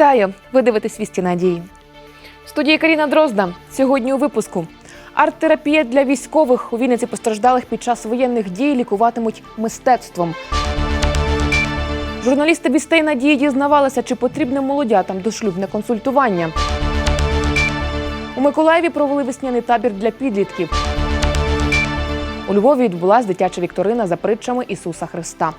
Вітаю! Ви дивитесь вісті надії. В студії Каріна Дрозда. Сьогодні у випуску. Арт-терапія для військових у Вінниці постраждалих під час воєнних дій лікуватимуть мистецтвом. Журналісти вістей надії дізнавалися, чи потрібне молодятам дошлюбне консультування. У Миколаєві провели весняний табір для підлітків. У Львові відбулась дитяча вікторина за притчами Ісуса Христа.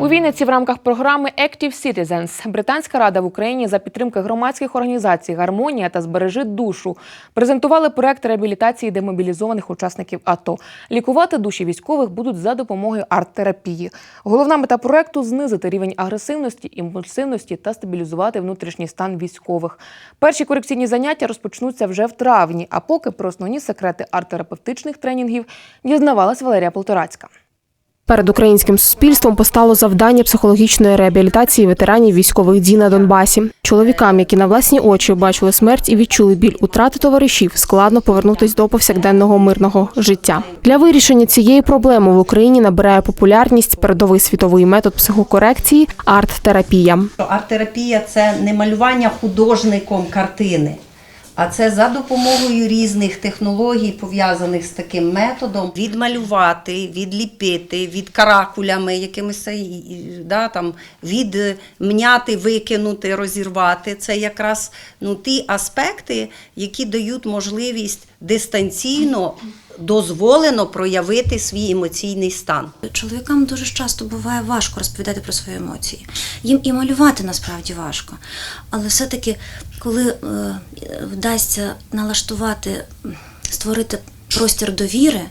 У Вінниці в рамках програми Active Citizens Британська рада в Україні за підтримки громадських організацій Гармонія та Збережи душу презентували проект реабілітації демобілізованих учасників АТО. Лікувати душі військових будуть за допомогою арт-терапії. Головна мета проекту знизити рівень агресивності, імпульсивності та стабілізувати внутрішній стан військових. Перші корекційні заняття розпочнуться вже в травні. А поки про основні секрети арт-терапевтичних тренінгів дізнавалась Валерія Полторацька. Перед українським суспільством постало завдання психологічної реабілітації ветеранів військових дій на Донбасі. Чоловікам, які на власні очі бачили смерть і відчули біль утрати товаришів, складно повернутись до повсякденного мирного життя. Для вирішення цієї проблеми в Україні набирає популярність передовий світовий метод психокорекції арт-терапія. Арт-терапія це не малювання художником картини, а це за допомогою різних технологій, пов'язаних з таким методом, відмалювати, відліпити, від каракулями, якимись да, там, відмняти, викинути, розірвати. Це якраз ну, ті аспекти, які дають можливість дистанційно. Дозволено проявити свій емоційний стан. Чоловікам дуже часто буває важко розповідати про свої емоції. Їм і малювати насправді важко. Але все-таки, коли е, вдасться налаштувати, створити простір довіри,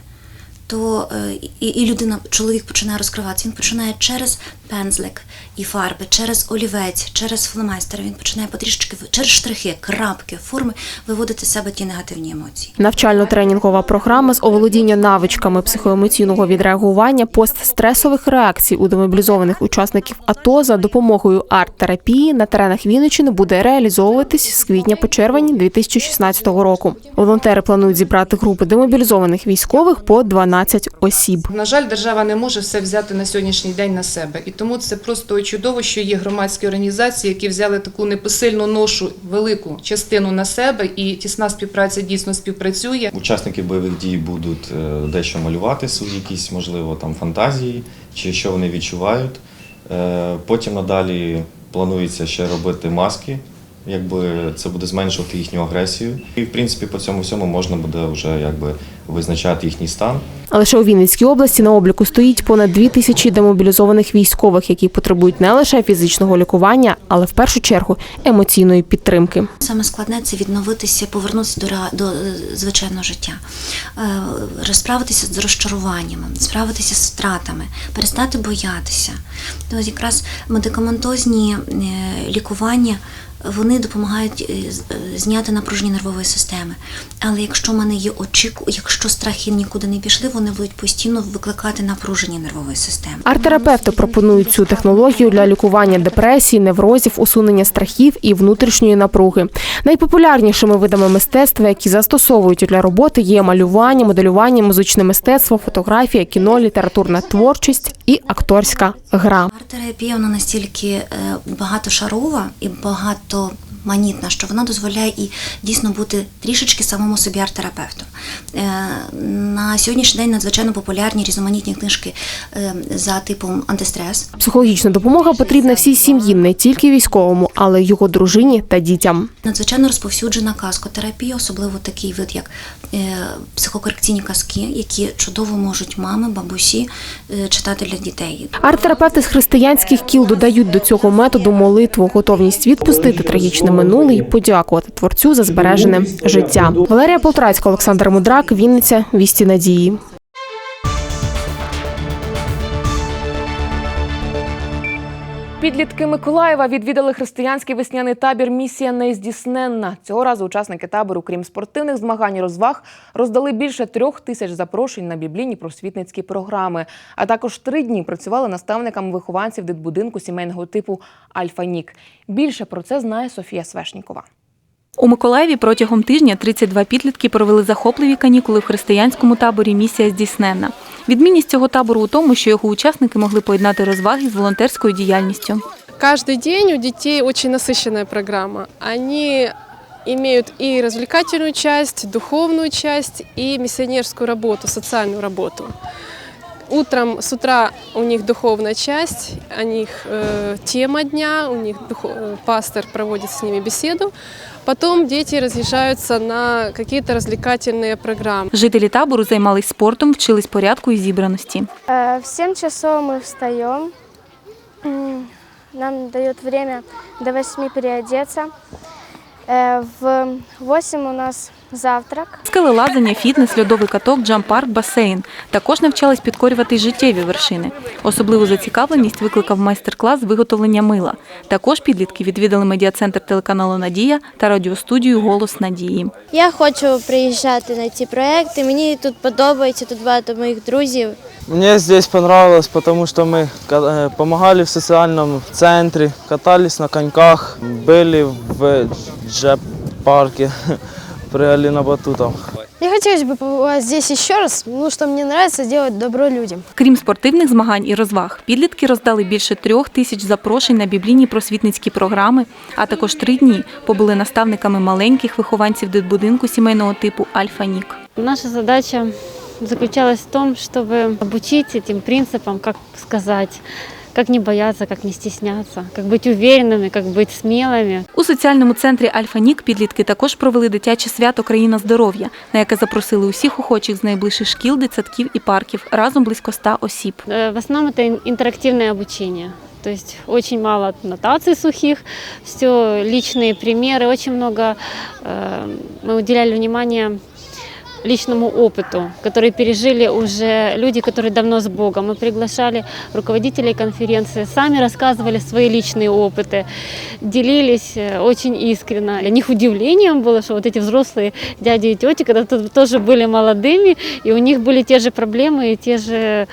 то е, і, і людина, чоловік починає розкриватися. Він починає через пензлик і фарби, через олівець, через фломайстер. Він починає потрішечки через штрихи, крапки, форми виводити з себе ті негативні емоції. Навчально-тренінгова програма з оволодіння навичками психоемоційного відреагування постстресових реакцій у демобілізованих учасників АТО за допомогою арт-терапії на теренах Вінниччини буде реалізовуватись з квітня по червень 2016 року. Волонтери планують зібрати групи демобілізованих військових по 12 осіб. На жаль, держава не може все взяти на сьогоднішній день на себе. І тому це просто чудово, що є громадські організації, які взяли таку непосильну ношу, велику частину на себе, і тісна співпраця дійсно співпрацює. Учасники бойових дій будуть е, дещо малювати свої якісь, можливо, там фантазії, чи що вони відчувають. Е, Потім надалі планується ще робити маски, якби це буде зменшувати їхню агресію. І в принципі по цьому всьому можна буде вже якби визначати їхній стан. А лише у Вінницькій області на обліку стоїть понад дві тисячі демобілізованих військових, які потребують не лише фізичного лікування, але в першу чергу емоційної підтримки. Саме складне це відновитися, повернутися до, до е, звичайного життя, Е, розправитися з розчаруваннями, справитися з втратами, перестати боятися. То ось якраз медикаментозні е, лікування. Вони допомагають е, е, зняти напруження нервової системи. Але якщо в мене є очіку, якщо страхи нікуди не пішли, вони будуть постійно викликати напруження нервової системи. Арт-терапевти пропонують цю технологію для лікування депресії, неврозів, усунення страхів і внутрішньої напруги. Найпопулярнішими видами мистецтва, які застосовують для роботи, є малювання, моделювання, музичне мистецтво, фотографія, кіно, літературна творчість і акторська гра. Арт-терапія вона настільки е, багатошарова і багатоманітна, що вона дозволяє і дійсно бути трішечки самому собі арт-терапевтом. Е, На сьогоднішній день надзвичайно популярні різноманітні книжки е, за типом антистрес. Психологічна допомога потрібна всій сім'ї, не тільки військовому, але й його дружині та дітям. Надзвичайно розповсюджена казкотерапія, особливо такий вид, як е, психокорекційні казки, які чудово можуть мами, бабусі читати для дітей. Арт-терапевти з християнських кіл додають до цього методу молитву, готовність відпустити трагічне минуле і подякувати творцю за збережене життя. Валерія Полтрацька, Олександр Мудрак, Вінниця, Вісті надії. Підлітки Миколаєва відвідали християнський весняний табір Місія нездійсненна. Цього разу учасники табору, крім спортивних змагань і розваг, роздали більше трьох тисяч запрошень на біблійні просвітницькі програми. А також три дні працювали наставниками вихованців дитбудинку сімейного типу Альфа Нік. Більше про це знає Софія Свешнікова. У Миколаєві протягом тижня 32 підлітки провели захопливі канікули в християнському таборі Місія здійсненна. Відмінність цього табору у тому, що його учасники могли поєднати розваги з волонтерською діяльністю. Каждый день у детей очень насыщенная программа. Они имеют и развлекательную часть, духовную часть, и миссионерскую работу, социальную работу. Утром, с утра у них духовная часть, у них э, тема дня, у них духо- э, пастор проводит с ними беседу. Потом дети разъезжаются на какие-то развлекательные программы. Жителі табору займались спортом, вчились порядку і зібраності. Э, В 7 часов мы встаем. М, Нам дают время до 8 переодеться. Э, В 8 у нас завтрак. Скелелазання, фітнес, льодовий каток, джамп-парк, басейн. Також навчались підкорювати життєві вершини. Особливу зацікавленість викликав майстер-клас з виготовлення мила. Також підлітки відвідали медіа-центр телеканалу Надія та радіостудію Голос Надії. Я хочу приїжджати на ці проекти. Мені тут подобається, тут багато моїх друзів. Мне здесь понравилось, потому что мы ка- э, помогали в социальном центре, катались на коньках, были в джеп-парке, прыгали на батутах. Мне хотелось бы побывать здесь еще раз, потому что мне нравится делать добро людям. Крім спортивних змагань і розваг, підлітки роздали більше трьох тисяч запрошень на біблійні просвітницькі програми, а також три дні побули наставниками маленьких вихованців дитбудинку сімейного типу Альфа-Нік. Наша задача заключалась в том, чтобы обучить этим принципам, как сказать, как не бояться, как не стесняться, как быть уверенными, как быть смелыми. У соціальному центрі Альфа-Нік підлітки також провели дитяче свято Країна здоров'я, на яке запросили усіх охочих з найближчих шкіл, дитсадків і парків. Разом близько ста осіб. Э, В основном это ин- интерактивное обучение. То есть очень мало нотаций сухих, все личные примеры, очень много э, мы уделяли внимание личному опыту, который пережили уже люди, которые давно с Богом. Мы приглашали руководителей конференции, сами рассказывали свои личные опыты, делились э, очень искренне. Для них удивлением было, что вот эти взрослые дяди и тети, когда тут тоже были молодыми, и у них были те же проблемы и те же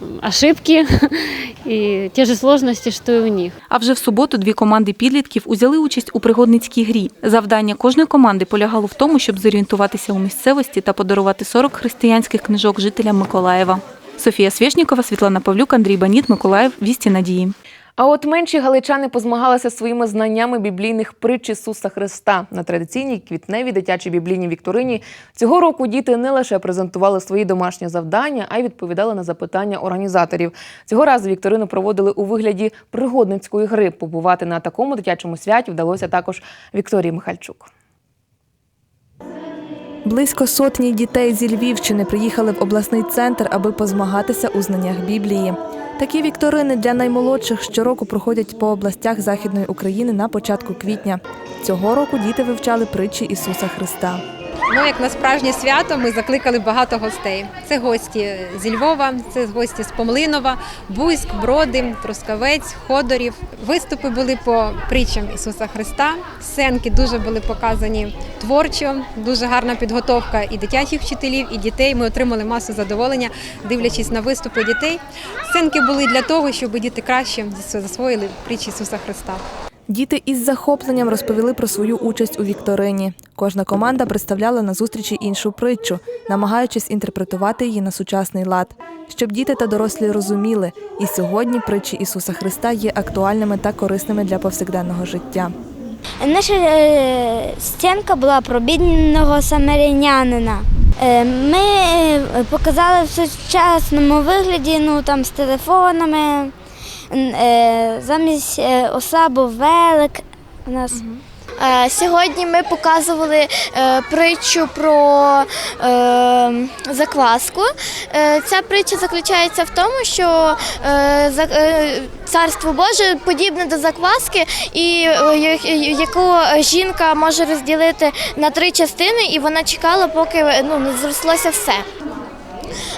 м, ошибки и те же сложности, что и у них. А вже в суботу дві команди підлітків узяли участь у пригодницькій грі. Завдання кожної команди полягало в тому, щоб зорієнтуватися у місцевості та подарувати 40 християнських книжок жителям Миколаєва. Софія Свєшнікова, Світлана Павлюк, Андрій Баніт, Миколаїв. Вісті надії. А от менші галичани позмагалися своїми знаннями біблійних притч Ісуса Христа на традиційній квітневій дитячій біблійній вікторині. Цього року діти не лише презентували свої домашні завдання, а й відповідали на запитання організаторів. Цього разу вікторину проводили у вигляді пригодницької гри. Побувати на такому дитячому святі вдалося також Вікторії Михальчук. Близько сотні дітей зі Львівщини приїхали в обласний центр, аби позмагатися у знаннях Біблії. Такі вікторини для наймолодших щороку проходять по областях Західної України на початку квітня. Цього року діти вивчали притчі Ісуса Христа. Ну, як на справжнє свято, ми закликали багато гостей. Це гості зі Львова, це гості з Помлинова, Буйськ, Броди, Трускавець, Ходорів. Виступи були по притчам Ісуса Христа. Сценки дуже були показані творчо, дуже гарна підготовка і дитячих вчителів, і дітей. Ми отримали масу задоволення, дивлячись на виступи дітей. Сценки були для того, щоб діти краще засвоїли притчі Ісуса Христа. Діти із захопленням розповіли про свою участь у вікторині. Кожна команда представляла на зустрічі іншу притчу, намагаючись інтерпретувати її на сучасний лад, щоб діти та дорослі розуміли, і сьогодні притчі Ісуса Христа є актуальними та корисними для повсякденного життя. Наша е, стінка була про бідного самарянина. Е, Ми е, показали в сучасному вигляді, ну там з телефонами. Е, Замість е, осла велик у нас. Сьогодні ми показували е, притчу про закваску. Ця притча заключається в тому, що царство Боже подібне до закваски, і яку жінка може розділити на три частини, і вона чекала, поки ну, не зрослося все.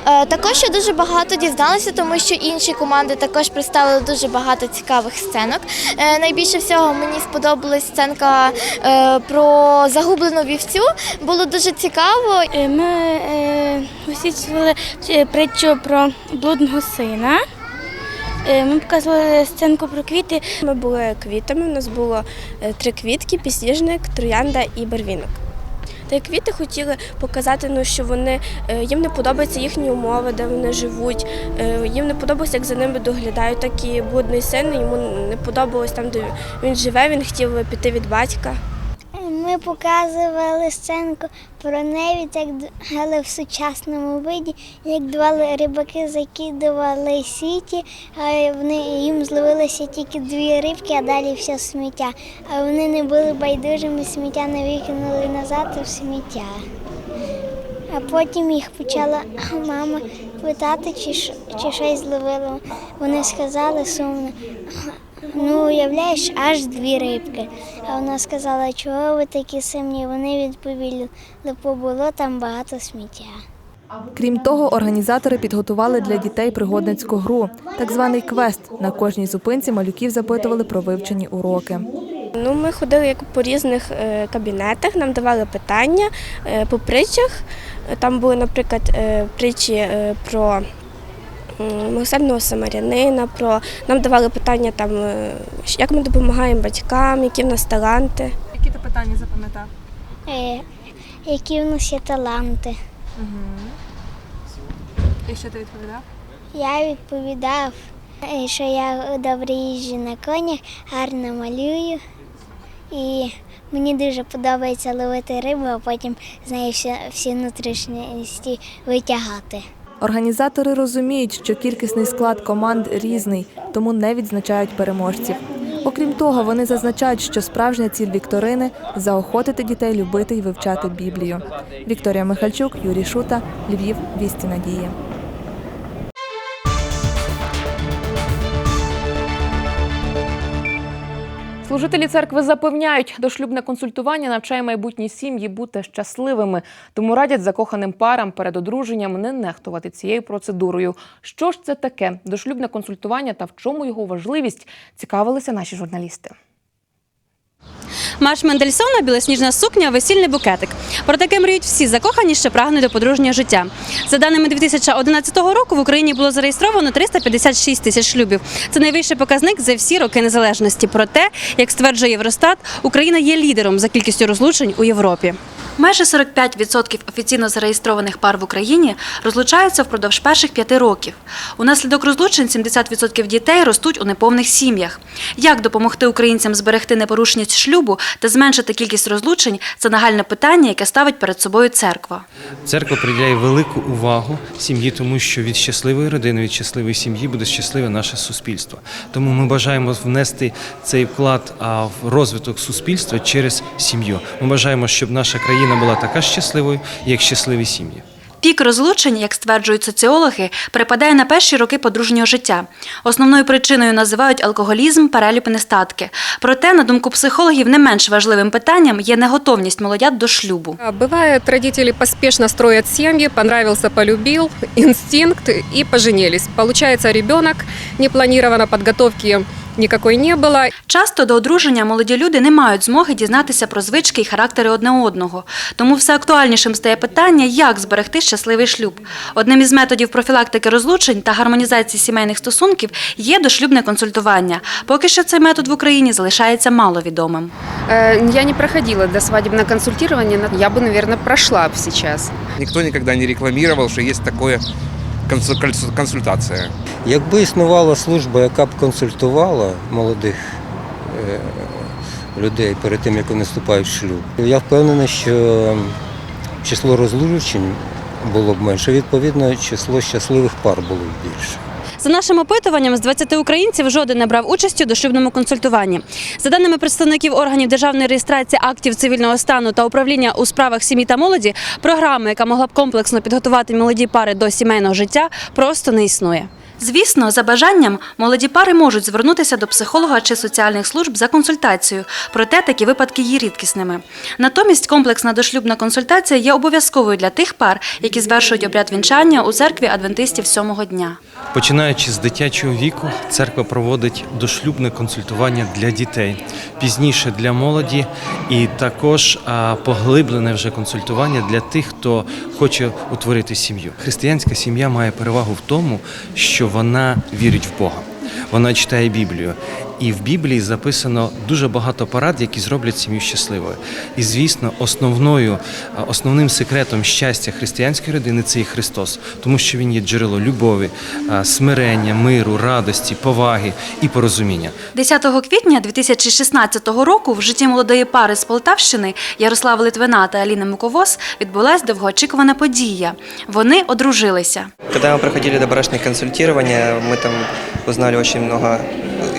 Е, Також я дуже багато дізналася, тому що інші команди також представили дуже багато цікавих сценок. Е, Найбільше всього мені сподобалась сценка е, про загублену вівцю. Було дуже цікаво. Ми освітлювали притчу про блудного сина. Ми показували сценку про квіти. Ми були квітами. У нас було три квітки: підсніжник, троянда і барвінок. Та й квіти хотіли показати, ну, що вони е, їм не подобаються їхні умови, де вони живуть. Е, Їм не подобається, як за ними доглядають. Так і будний син йому не подобалось там, де він живе. Він хотів піти від батька. Ми показували сценку про невід, як але в сучасному виді, як два рибаки закидували сіті, а вони їм зловилося тільки дві рибки, а далі все сміття. А вони не були байдужими, сміття не викинули назад у сміття. А потім їх почала мама питати, чи, чи щось зловило. Вони сказали сумно. Ну, уявляєш, аж дві рибки. А вона сказала, чого ви такі сумні? Вони відповіли, бо було там багато сміття. Крім того, організатори підготували для дітей пригодницьку гру, так званий квест. На кожній зупинці малюків запитували про вивчені уроки. Ну, ми ходили як по різних е, кабінетах, нам давали питання е, по притчах. Там були, наприклад, е, притчі про милосердного самарянина, про нам давали питання, там, як ми допомагаємо батькам, які в нас таланти. Які ти питання запам'ятав? Е, які в нас є таланти? І що ти відповідав? Я відповідав, що я добре їжджу на конях, гарно малюю. І мені дуже подобається ловити рибу, а потім з неї всі, внутрішності витягати. Організатори розуміють, що кількісний склад команд різний, тому не відзначають переможців. Окрім того, вони зазначають, що справжня ціль вікторини заохотити дітей любити і вивчати Біблію. Вікторія Михальчук, Юрій Шута, Львів, Вісті Надії. Служителі церкви запевняють, дошлюбне консультування навчає майбутні сім'ї бути щасливими, тому радять закоханим парам перед одруженням не нехтувати цією процедурою. Що ж це таке? Дошлюбне консультування та в чому його важливість цікавилися наші журналісти. Марш Мендельсона, білосніжна сукня, весільний букетик. Про таке мріють всі закохані, що прагнуть до подружнього життя. За даними 2011 року в Україні було зареєстровано 356 тисяч шлюбів. Це найвищий показник за всі роки незалежності. Проте, як стверджує Євростат, Україна є лідером за кількістю розлучень у Європі. Майже 45% офіційно зареєстрованих пар в Україні розлучаються впродовж перших п'яти років. Унаслідок розлучень 70% дітей ростуть у неповних сім'ях. Як допомогти українцям зберегти непорушність шлюбу та зменшити кількість розлучень це нагальне питання, яке ставить перед собою церква. Церква приділяє велику увагу сім'ї, тому що від щасливої родини, від щасливої сім'ї буде щасливе наше суспільство. Тому ми бажаємо внести цей вклад в розвиток суспільства через сім'ю. Ми бажаємо, щоб наша країна була така щасливою, як щасливі сім'ї. Пік розлучень, як стверджують соціологи, припадає на перші роки подружнього життя. Основною причиною називають алкоголізм, переліп і нестатки. Проте, на думку психологів, не менш важливим питанням є неготовність молодят до шлюбу. А, Бывает, родители поспешно строят семьи, понравился, полюбил, инстинкт и поженились. Получается ребенок, непланированно подготовки никакой не было. Часто до одруження молоді люди не мають змоги дізнатися про звички і характери одне одного. Тому все актуальнішим стає питання, як зберегти щасливий шлюб. Одним із методів профілактики розлучень та гармонізації сімейних стосунків є дошлюбне консультування. Поки що цей метод в Україні залишається маловідомим. Э, Я не проходила до свадебного консультирования, но я бы, наверное, прошла бы сейчас. Никто никогда не рекламировал, что есть такое консу- консу- Якби існувала служба, яка б консультувала молодих е, людей перед тим, як вони вступають в шлюб, я впевнений, що число розлучень було б менше, відповідно, число щасливих пар було б більше. За нашим опитуванням, з 20 українців жоден не брав участі у дошлюбному консультуванні. За даними представників органів державної реєстрації актів цивільного стану та управління у справах сім'ї та молоді, програми, яка могла б комплексно підготувати молоді пари до сімейного життя, просто не існує. Звісно, за бажанням молоді пари можуть звернутися до психолога чи соціальних служб за консультацією, проте такі випадки є рідкісними. Натомість комплексна дошлюбна консультація є обов'язковою для тих пар, які звершують обряд вінчання у церкві адвентистів сьомого дня. Починаючи з дитячого віку, церква проводить дошлюбне консультування для дітей, пізніше для молоді, і також поглиблене вже консультування для тих, хто хоче утворити сім'ю. Християнська сім'я має перевагу в тому, що вона вірить в Бога. Вона читає Біблію І в Біблії записано дуже багато порад, які зроблять сім'ю щасливою. І звісно, основною, основним секретом щастя християнської родини це є Христос, тому що він є джерело любові, смирення, миру, радості, поваги і порозуміння. 10 квітня 2016 року в житті молодої пари з Полтавщини Ярослава Литвина та Аліни Муковоз відбулась довгоочікувана подія. Вони одружилися. Когда мы проходили добрачное консультирование, мы там узнали очень много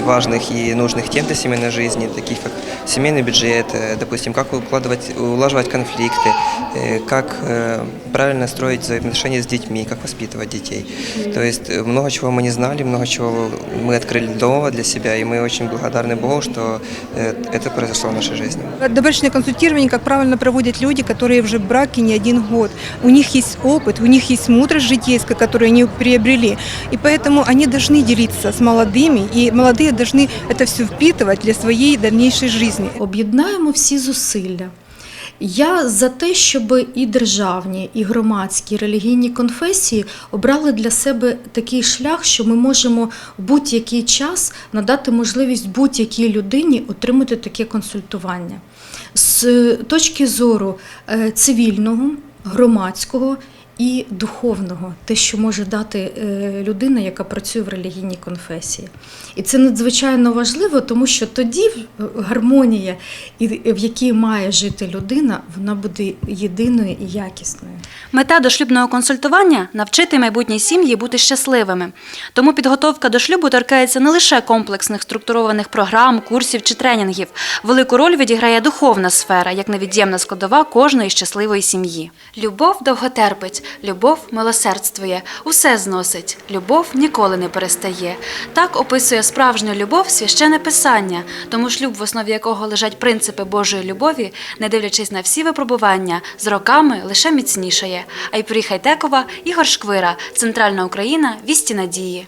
важных и нужных тем для семейной жизни, таких как семейный бюджет, э, допустим, как укладывать, улаживать конфликты, э, как э, правильно строить взаимоотношения с детьми, как воспитывать детей. То есть много чего мы не знали, много чего мы открыли нового для себя, и мы очень благодарны Богу, что это произошло в нашей жизни. Добрачное консультирование, как правильно, проводят люди, которые уже в браке не один год. У них есть опыт, у них есть мудрость житейская, которую они приобрели. И поэтому они должны делиться с молодыми, и молодые должны это все впитывать для своей дальнейшей жизни. Об'єднаємо всі зусилля. Я за те, щоб і державні, і громадські, і релігійні конфесії обрали для себе такий шлях, що ми можемо в будь-який час надати можливість будь-якій людині отримати таке консультування. З точки зору е, цивільного, громадського і духовного, те, що може дати е, людина, яка працює в релігійній конфесії. І це надзвичайно важливо, тому що тоді гармонія, в якій має жити людина, вона буде єдиною і якісною. Мета дошлюбного консультування навчити майбутні сім'ї бути щасливими. Тому підготовка до шлюбу торкається не лише комплексних структурованих програм, курсів чи тренінгів. Велику роль відіграє духовна сфера, як невід'ємна складова кожної щасливої сім'ї. Любов довго терпить, любов милосердствує, усе зносить, любов ніколи не перестає. Так описує справжню любов священне писання, тому шлюб, в основі якого лежать принципи Божої любові, не дивлячись на всі випробування, з роками лише міцнішає. Айпрі Хайтекова, Ігор Шквира, Центральна Україна, Вісті Надії.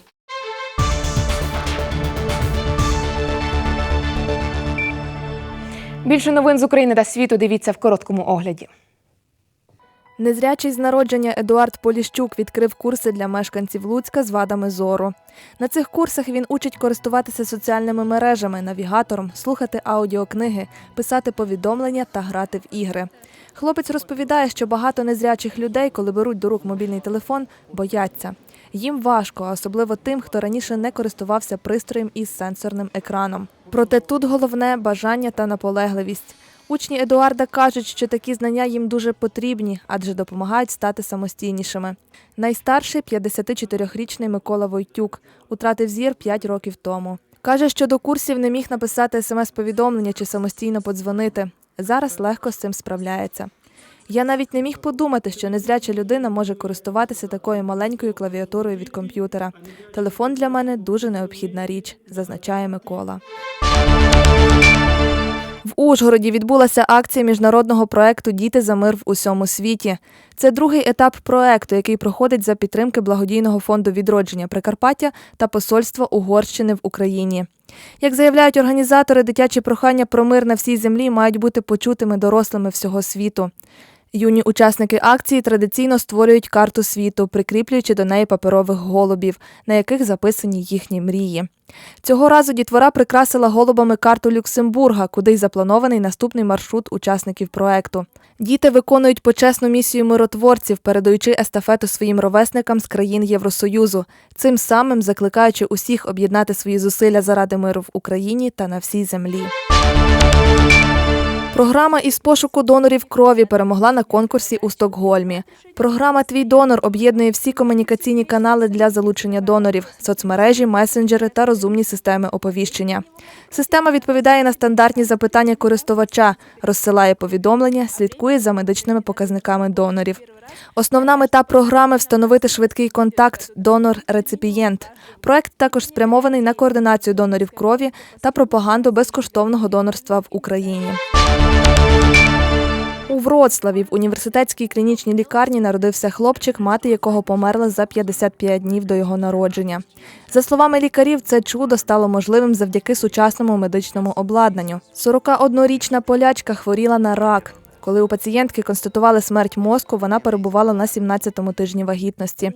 Більше новин з України та світу дивіться в короткому огляді. Незрячий з народження Едуард Поліщук відкрив курси для мешканців Луцька з вадами зору. На цих курсах він учить користуватися соціальними мережами, навігатором, слухати аудіокниги, писати повідомлення та грати в ігри. Хлопець розповідає, що багато незрячих людей, коли беруть до рук мобільний телефон, бояться. Їм важко, особливо тим, хто раніше не користувався пристроєм із сенсорним екраном. Проте тут головне бажання та наполегливість. Учні Едуарда кажуть, що такі знання їм дуже потрібні, адже допомагають стати самостійнішими. Найстарший 54-річний Микола Войтюк утратив зір 5 років тому. Каже, що до курсів не міг написати смс-повідомлення чи самостійно подзвонити. Зараз легко з цим справляється. Я навіть не міг подумати, що незряча людина може користуватися такою маленькою клавіатурою від комп'ютера. Телефон для мене дуже необхідна річ, зазначає Микола. В Ужгороді відбулася акція міжнародного проекту Діти за мир в усьому світі. Це другий етап проекту, який проходить за підтримки благодійного фонду відродження Прикарпаття та посольства Угорщини в Україні. Як заявляють організатори, дитячі прохання про мир на всій землі мають бути почутими дорослими всього світу. Юні учасники акції традиційно створюють карту світу, прикріплюючи до неї паперових голубів, на яких записані їхні мрії. Цього разу дітвора прикрасила голубами карту Люксембурга, куди й запланований наступний маршрут учасників проекту. Діти виконують почесну місію миротворців, передаючи естафету своїм ровесникам з країн Євросоюзу, цим самим закликаючи усіх об'єднати свої зусилля заради миру в Україні та на всій землі. Програма із пошуку донорів крові перемогла на конкурсі у Стокгольмі. Програма Твій донор об'єднує всі комунікаційні канали для залучення донорів, соцмережі, месенджери та розумні системи оповіщення. Система відповідає на стандартні запитання користувача, розсилає повідомлення, слідкує за медичними показниками донорів. Основна мета програми встановити швидкий контакт донор-реципієнт. Проект також спрямований на координацію донорів крові та пропаганду безкоштовного донорства в Україні. У Вроцлаві в університетській клінічній лікарні народився хлопчик, мати якого померла за 55 днів до його народження. За словами лікарів, це чудо стало можливим завдяки сучасному медичному обладнанню. 41-річна полячка хворіла на рак. Коли у пацієнтки констатували смерть мозку, вона перебувала на 17-му тижні вагітності.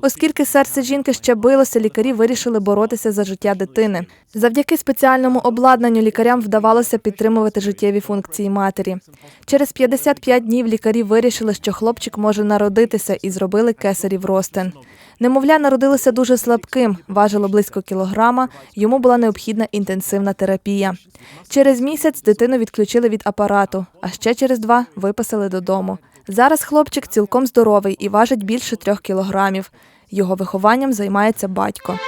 Оскільки серце жінки ще билося, лікарі вирішили боротися за життя дитини. Завдяки спеціальному обладнанню лікарям вдавалося підтримувати життєві функції матері. Через 55 днів лікарі вирішили, що хлопчик може народитися, і зробили кесарів ростин. Немовля народилося дуже слабким, важило близько кілограма, йому була необхідна інтенсивна терапія. Через місяць дитину відключили від апарату, а ще через два виписали додому. Зараз хлопчик цілком здоровий і важить більше трьох кілограмів. Його вихованням займається батько.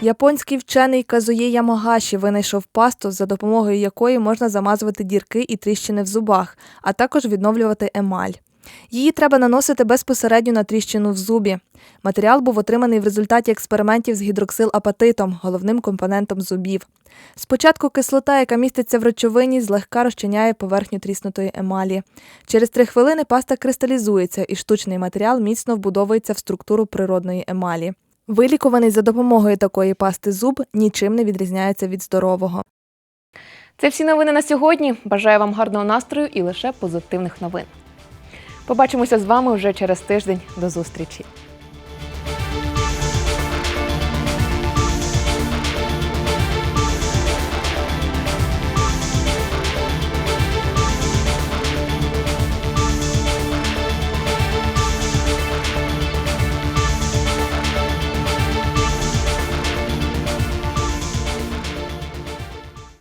Японський вчений Казує Ямагаші винайшов пасту, за допомогою якої можна замазувати дірки і тріщини в зубах, а також відновлювати емаль. Її треба наносити безпосередньо на тріщину в зубі. Матеріал був отриманий в результаті експериментів з гідроксилапатитом, головним компонентом зубів. Спочатку кислота, яка міститься в речовині, злегка розчиняє поверхню тріснутої емалі. Через три хвилини паста кристалізується і штучний матеріал міцно вбудовується в структуру природної емалі. Вилікуваний за допомогою такої пасти зуб нічим не відрізняється від здорового. Це всі новини на сьогодні. Бажаю вам гарного настрою і лише позитивних новин. Побачимося з вами вже через тиждень. До зустрічі.